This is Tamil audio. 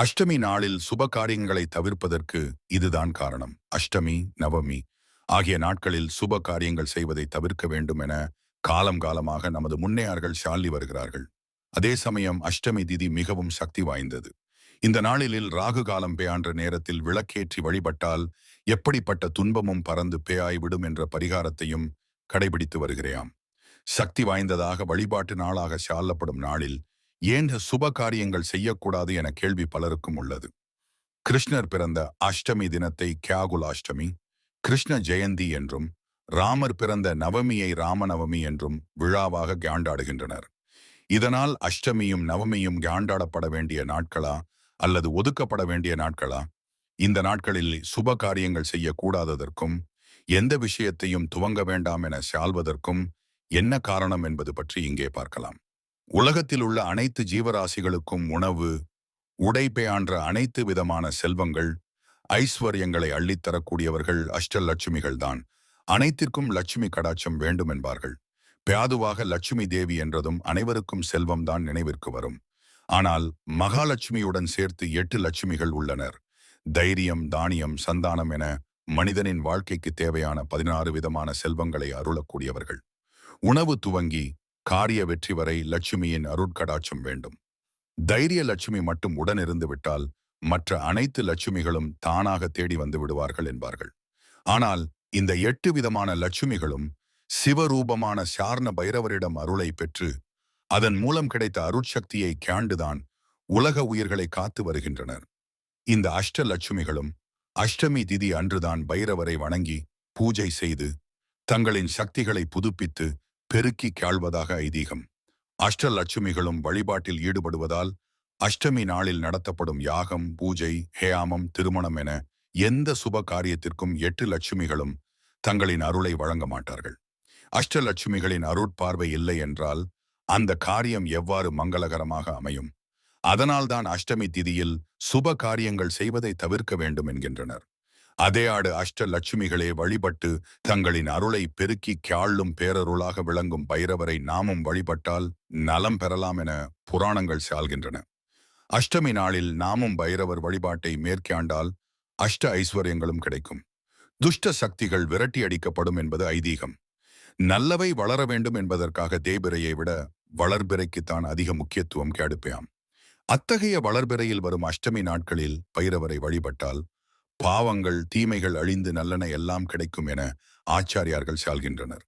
அஷ்டமி நாளில் சுப காரியங்களை தவிர்ப்பதற்கு இதுதான் காரணம். அஷ்டமி நவமி ஆகிய நாட்களில் சுப காரியங்கள் செய்வதை தவிர்க்க வேண்டும் என காலம் காலமாக நமது முன்னையார்கள் சாலி வருகிறார்கள். அதே சமயம் அஷ்டமி திதி மிகவும் சக்தி வாய்ந்தது. இந்த நாளிலில் ராகு காலம் பேயான்ற நேரத்தில் விளக்கேற்றி வழிபட்டால் எப்படிப்பட்ட துன்பமும் பறந்து பேயாய்விடும் என்ற பரிகாரத்தையும் கடைபிடித்து வருகிறேன் சக்தி வாய்ந்ததாக வழிபாட்டு நாளாக சாலப்படும் நாளில் ஏன் சுப காரியங்கள் செய்யக்கூடாது என கேள்வி பலருக்கும் உள்ளது. கிருஷ்ணர் பிறந்த அஷ்டமி தினத்தை கியாகுலாஷ்டமி கிருஷ்ண ஜெயந்தி என்றும் ராமர் பிறந்த நவமியை ராமநவமி என்றும் விழாவாக காண்டாடுகின்றனர் இதனால் அஷ்டமியும் நவமியும் காண்டாடப்பட வேண்டிய நாட்களா அல்லது ஒதுக்கப்பட வேண்டிய நாட்களா? இந்த நாட்களில் சுப காரியங்கள் செய்யக்கூடாததற்கும் எந்த விஷயத்தையும் துவங்க வேண்டாம் என சால்வதற்கும் என்ன காரணம் என்பது பற்றி இங்கே பார்க்கலாம். உலகத்தில் உள்ள அனைத்து ஜீவராசிகளுக்கும் உணவு உடை பெயான்ற அனைத்து விதமான செல்வங்கள் ஐஸ்வர்யங்களை அள்ளித்தரக்கூடியவர்கள் அஷ்டலட்சுமிகள் தான் அனைத்திற்கும் லட்சுமி கடாட்சம் வேண்டும் என்பார்கள். பியாதுவாக லட்சுமி தேவி என்றதும் அனைவருக்கும் செல்வம்தான் நினைவிற்கு வரும். ஆனால் மகாலட்சுமியுடன் சேர்த்து எட்டு லட்சுமிகள் உள்ளனர். தைரியம் தானியம் சந்தானம் என மனிதனின் வாழ்க்கைக்கு தேவையான பதினாறு விதமான செல்வங்களை அருளக்கூடியவர்கள். உணவு துவங்கி காரிய வெற்றி வரை லட்சுமியின் அருட்கடாட்சம் வேண்டும். தைரிய லட்சுமி மட்டும் உடனிருந்து விட்டால் மற்ற அனைத்து லட்சுமிகளும் தானாக தேடி வந்து விடுவார்கள் என்பார்கள். ஆனால் இந்த எட்டு விதமான லட்சுமிகளும் சிவரூபமான சார்ண பைரவரிடம் அருளை பெற்று அதன் மூலம் கிடைத்த அருட்சக்தியை கேண்டுதான் உலக உயிர்களை காத்து வருகின்றனர். இந்த அஷ்ட லட்சுமிகளும் அஷ்டமி திதி அன்றுதான் பைரவரை வணங்கி பூஜை செய்து தங்களின் சக்திகளை புதுப்பித்து பெருக்கி காழ்வதாக ஐதீகம். அஷ்டலட்சுமிகளும் வழிபாட்டில் ஈடுபடுவதால் அஷ்டமி நாளில் நடத்தப்படும் யாகம் பூஜை ஹேயாமம் திருமணம் என எந்த சுப காரியத்திற்கும் எட்டு லட்சுமிகளும் தங்களின் அருளை வழங்க மாட்டார்கள். அஷ்டலட்சுமிகளின் அருட்பார்வை இல்லை என்றால் அந்த காரியம் எவ்வாறு மங்களகரமாக அமையும்? அதனால்தான் அஷ்டமி திதியில் சுப காரியங்கள் செய்வதை தவிர்க்க வேண்டும் என்கின்றனர். அதே ஆடு அஷ்டலட்சுமிகளே வழிபட்டு தங்களின் அருளை பெருக்கி கியாளும் பேரருளாக விளங்கும் பைரவரை நாமும் வழிபட்டால் நலம் பெறலாம் என புராணங்கள் சால்கின்றன. அஷ்டமி நாளில் நாமும் பைரவர் வழிபாட்டை மேற்காண்டால் அஷ்ட ஐஸ்வர்யங்களும் கிடைக்கும். துஷ்ட சக்திகள் விரட்டி அடிக்கப்படும் என்பது ஐதீகம். நல்லவை வளர வேண்டும் என்பதற்காக தேய்பிரையை விட வளர்பிறைக்குத்தான் அதிக முக்கியத்துவம் கேடுப்பேயாம் அத்தகைய வளர்பிறையில் வரும் அஷ்டமி நாட்களில் பைரவரை வழிபட்டால் பாவங்கள் தீமைகள் அழிந்து நல்லன எல்லாம் கிடைக்கும் என ஆச்சாரியார்கள் சால்கின்றனர்.